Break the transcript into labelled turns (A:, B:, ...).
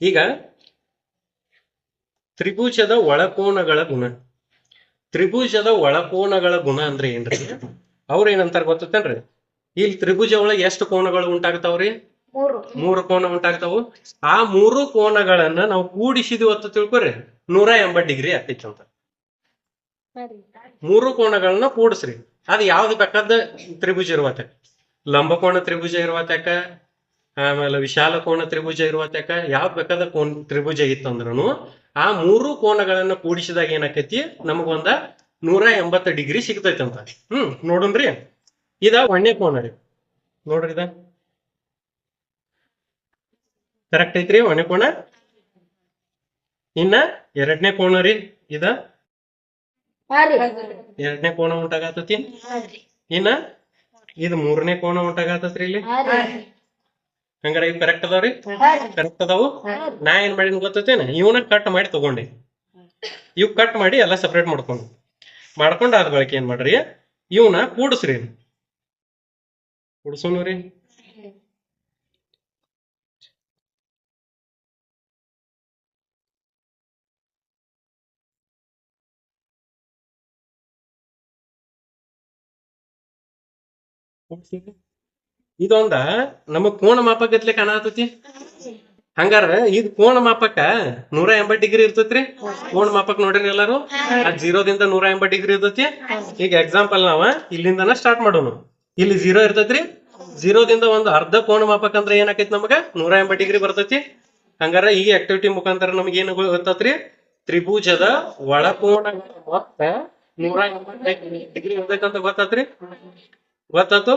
A: ಈಗ ತ್ರಿಭುಜದ ಒಳಕೋನಗಳ ಗುಣ. ತ್ರಿಭುಜದ ಒಳಕೋನಗಳ ಗುಣ ಅಂದ್ರೆ ಏನ್ರಿ? ಅವ್ರ ಏನಂತಾರ ಗೊತ್ತೇನ್ರಿ ಇಲ್ಲಿ ತ್ರಿಭುಜ ಒಳಗೆ ಎಷ್ಟು ಕೋನಗಳು ಉಂಟಾಗ್ತಾವ್ರಿ?
B: ಮೂರು.
A: ಕೋನ ಉಂಟಾಗ್ತಾವು. ಆ ಮೂರು ಕೋನಗಳನ್ನ ನಾವು ಕೂಡಿಸಿದ್ವಿ ಅಂತ ತಿಳ್ಕೊರಿ ನೂರ ಎಂಬತ್ ಡಿಗ್ರಿ ಆಗ್ತೈತಿ ಅಂತ. ಮೂರು ಕೋನಗಳನ್ನ ಕೂಡಿಸ್ರಿ. ಅದು ಯಾವ್ದು ಬೇಕಾದ ತ್ರಿಭುಜ ಇರುವತ್ತೆ ಲಂಬಕೋಣ ತ್ರಿಭುಜ ಇರುವತ್ತಕ ಆಮೇಲೆ ವಿಶಾಲ ಕೋಣ ತ್ರಿಭುಜ ಇರುವ ತಕ್ಕ ಯಾವ ಬೇಕಾದ ಕೋಣ ತ್ರಿಭುಜ ಇತ್ತಂದ್ರೂ ಆ ಮೂರು ಕೋನಗಳನ್ನ ಕೂಡಿಸಿದಾಗ ಏನಾಕೈತಿ? ನಮಗೊಂದ ನೂರ ಎಂಬತ್ತ ಡಿಗ್ರಿ ಸಿಗ್ತೈತಿ ಅಂತ ಹ್ಮ್ ನೋಡನ್ರಿ. ಇದ ಒಣ್ಣೆ ಕೋನ ರೀ. ನೋಡ್ರಿ ಇದ. ಕರೆಕ್ಟ್ ಐತ್ರಿ ಒಣ್ಣೆ ಕೋಣ ಇನ್ನ ಎರಡನೇ ಕೋಣ ರೀ ಇದ. ಎರಡನೇ ಕೋಣ ಉಂಟಾಗತೈತಿ? ಇನ್ನ ಇದು ಮೂರನೇ ಕೋಣ ಉಂಟಾಗತೈತ್ರಿ ಇಲ್ಲಿ? ಹಂಗಾರ ಇವ್ ಕರೆಕ್ಟ್ ಅದಾವ್ರಿ? ಕರೆಕ್ಟ್ ಅದಾವು? ನಾ ಏನ್ ಮಾಡಿ ಗೊತ್ತೈತೇನ? ಇವನ ಕಟ್ ಮಾಡಿ ತಗೊಂಡೆ. ಇವ್ ಕಟ್ ಮಾಡಿ ಎಲ್ಲ ಸಪ್ರೇಟ್ ಮಾಡ್ಕೊಂಡು. ಮಾಡ್ಕೊಂಡು ಆದ ಬಳಿಕ ಏನ್ ಮಾಡ್ರಿ? ಇವನ ಕೂಡಿಸ್ರಿ. ಕೂಡಿಸೋನ್ರಿ ಕೂಡ್ಸಿರಿ. ಇದೊಂದ ನಮ್ಮ ಕೋಣ ಮಾಪಕತ್ಲೆ ಕಾಣತತಿ ಹಂಗಾರ ಇದ್ ಕೋಣ ಮಾಪಕ ನೂರ ಎಂಬತ್ ಡಿಗ್ರಿ ಇರ್ತೈತ್ರಿ? ಕೋಣ ಮಾಪಕ ನೋಡ್ರಿ ಎಲ್ಲಾರು? ಆ ಜೀರೋದಿಂದ ನೂರ ಎಂಬತ್ ಡಿಗ್ರಿ ಇರ್ತೈತಿ. ಈಗ ಎಕ್ಸಾಂಪಲ್ ನಾವ ಇಲ್ಲಿಂದನ ಸ್ಟಾರ್ಟ್ ಮಾಡೋಣ ಇಲ್ಲಿ ಜೀರೋ ಇರ್ತೈತ್ರಿ? ಜೀರೋದಿಂದ ಒಂದು ಅರ್ಧ ಕೋಣ ಮಾಪಕ ಅಂದ್ರೆ ಏನಾಕೈತಿ ನಮಗ? ನೂರ ಎಂಬತ್ ಡಿಗ್ರಿ ಬರ್ತೈತಿ. ಹಂಗಾರ ಈ ಆಕ್ಟಿವಿಟಿ ಮುಖಾಂತರ ನಮ್ಗೆ ಏನು ಗೊತ್ತತ್ರಿ? ತ್ರಿಭುಜದ ಒಳಕೋಣ ಮೊತ್ತ ನೂರ ಎಂಬತ್ತೈದು ಡಿಗ್ರಿ ಇರ್ತೈತಂತ ಗೊತ್ತಾತ್ರಿ? ಗೊತ್ತಾತು